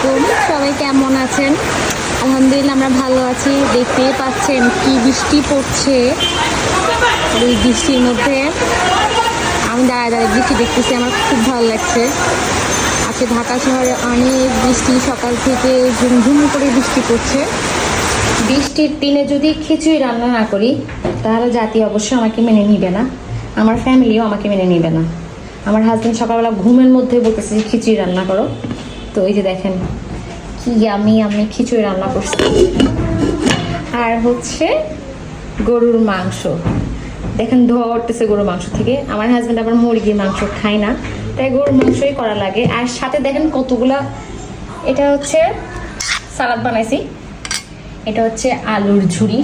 আলাইকুম সবাই কেমন আছেন? আলহামদুলিল্লাহ আমরা ভালো আছি। দেখতেই পাচ্ছেন কি বৃষ্টি পড়ছে। এই বৃষ্টির মধ্যে আমি দাঁড়ায় দাঁড়ায় বৃষ্টি দেখতেছি। আমার খুব ভালো লাগছে। আজকে ঢাকা শহরে অনেক বৃষ্টি। সকাল থেকে ঝুমঝুম করে বৃষ্টি পড়ছে। বৃষ্টির দিনে যদি খিচুড়ি রান্না না করি, তাহলে জাতি অবশ্যই আমাকে মেনে নিবে না। আমার ফ্যামিলিও আমাকে মেনে নিবে না। আমার হাজবেন্ড সকালবেলা ঘুমের মধ্যে বলতেছে খিচুড়ি রান্না করো। তো এই যে দেখেন কি আমি আমি খিচুড়ি রান্না করছি। আর হচ্ছে গরুর মাংস। দেখেন ধোয়া উঠতেছে গরুর মাংস থেকে। আমার হাজব্যান্ড আবার মুরগির মাংস খায় না, তাই গরুর মাংসই করা লাগে। আর সাথে দেখেন কতগুলা, এটা হচ্ছে সালাদ বানাইছি। এটা হচ্ছে আলুর ঝুড়ি,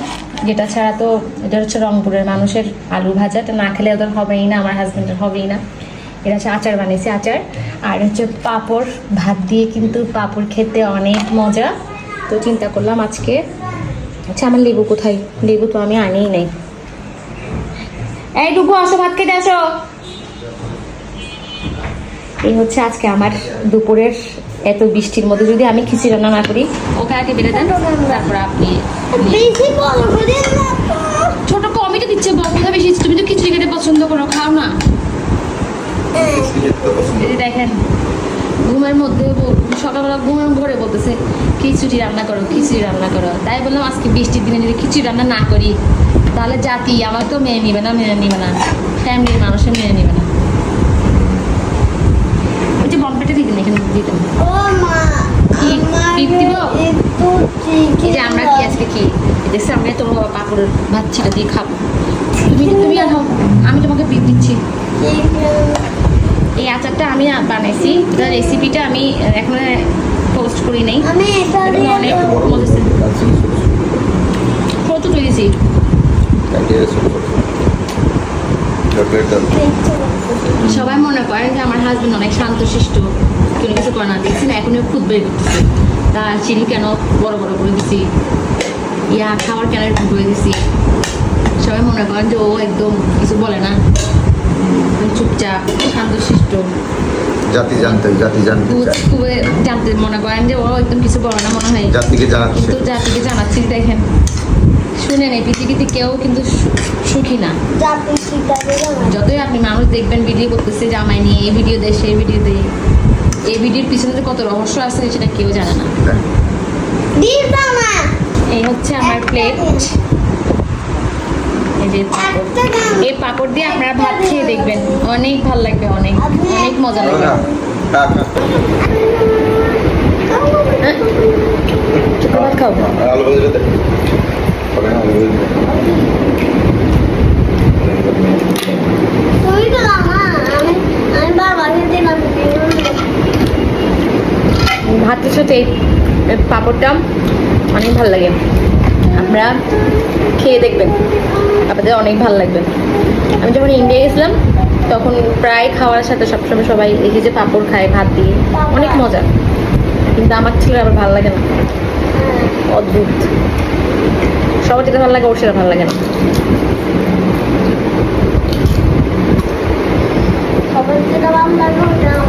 যেটা ছাড়া তো এটা হচ্ছে রংপুরের মানুষের আলু ভাজা। এটা না খেলে ওদের হবেই না, আমার হাজব্যান্ডের হবেই না। এটা হচ্ছে আচার বানিয়েছি আচার। আর হচ্ছে পাঁপড় ভাত দিয়ে কিন্তু পাঁপড় খেতে অনেক মজা। তো চিন্তা করলাম আজকে আচ্ছা আমার লেবু কোথায়? লেবু তো আমি আনিই নাই। এই ডুবু আসো ভাত খেতে আসো। এই হচ্ছে আজকে আমার দুপুরের এত বৃষ্টির মধ্যে। যদি আমি খিচুড়ি রান্না না করি ওকে আগে বেড়ে দেন। তারপর আপনি ছোট কমই তো দিচ্ছে বড়টা বেশি তুমি তো খিচুড়ি খেতে পছন্দ করো খাও না এই যে দেখেন ঘুমের মধ্যে সকালবেলা ঘুমের করে বলতেছে খিচুড়ি রান্না করো খিচুড়ি রান্না করো। তাই বললাম আজকে বৃষ্টির দিনে যদি খিচুড়ি রান্না না করি তাহলে জাতি আমার তো মেয়ে নিবে না মেনে নিবে না। ফ্যামিলির মানুষের মেনে নিবে না। ওই যে বম্পেটা দিতেন এখানে দিতেন? আমার কি আজকে কি? দেখছি আমরা বাবা পাপড়ের ভাত ছিটা দিয়ে খাব। তুমি তুমি আমি তোমাকে বিপ দিচ্ছি। এই আচারটা আমি বানাইছি। রেসিপিটা আমি এখন পোস্ট করি নাই। অনেক সবাই মনে করেন যে আমার হাজবেন্ড অনেক শান্তশিষ্ট কোনো কিছু করে না দেখছি না এখনই খুদ বের করতেছে। তার চিনি কেন বড় বড় করে দিছি? ইয়া খাবার কেন একটু করে দিছি? সবাই মনে করেন যে ও একদম কিছু বলে না। চুপচাপ জাতি জানতে জাতি জানতে খুব চায়। খুব জানতে মনে করেন যে ও একদম কিছু বলে না মনে হয়। জাতিকে জানাচ্ছে কিন্তু জাতিকে জানাচ্ছি দেখেন। শুনেন এই পৃথিবীতে কেউ কিন্তু সুখী না। যতই আপনি মানুষ দেখবেন ভিডিও করতেছে জামাই নিয়ে এই ভিডিও দেয় সেই ভিডিও দেয়। এই ভিডিওর পিছনে যে কত রহস্য আছে সেটা কেউ জানে না। এই হচ্ছে আমার প্লেট যে পাঁপড় এই পাঁপড় দিয়ে আপনারা ভাত খেয়ে দেখবেন। অনেক ভালো লাগবে অনেক। অনেক মজা লাগবে। হ্যাঁ? ভাতের সাথে এই পাঁপড়টা অনেক ভালো লাগে। আপনারা খেয়ে দেখবেন। আপনাদের অনেক ভালো লাগবে। আমি যখন ইন্ডিয়া গেছিলাম, তখন প্রায় খাওয়ার সাথে সবসময় সবাই দেখি যে পাঁপড় খায়, ভাত দিয়ে, অনেক মজা। কিন্তু আমার ছেলের আবার ভালো লাগে না। অদ্ভুত। সবার যেটা ভালো লাগে, ওর সেটা ভালো লাগে না। আমার।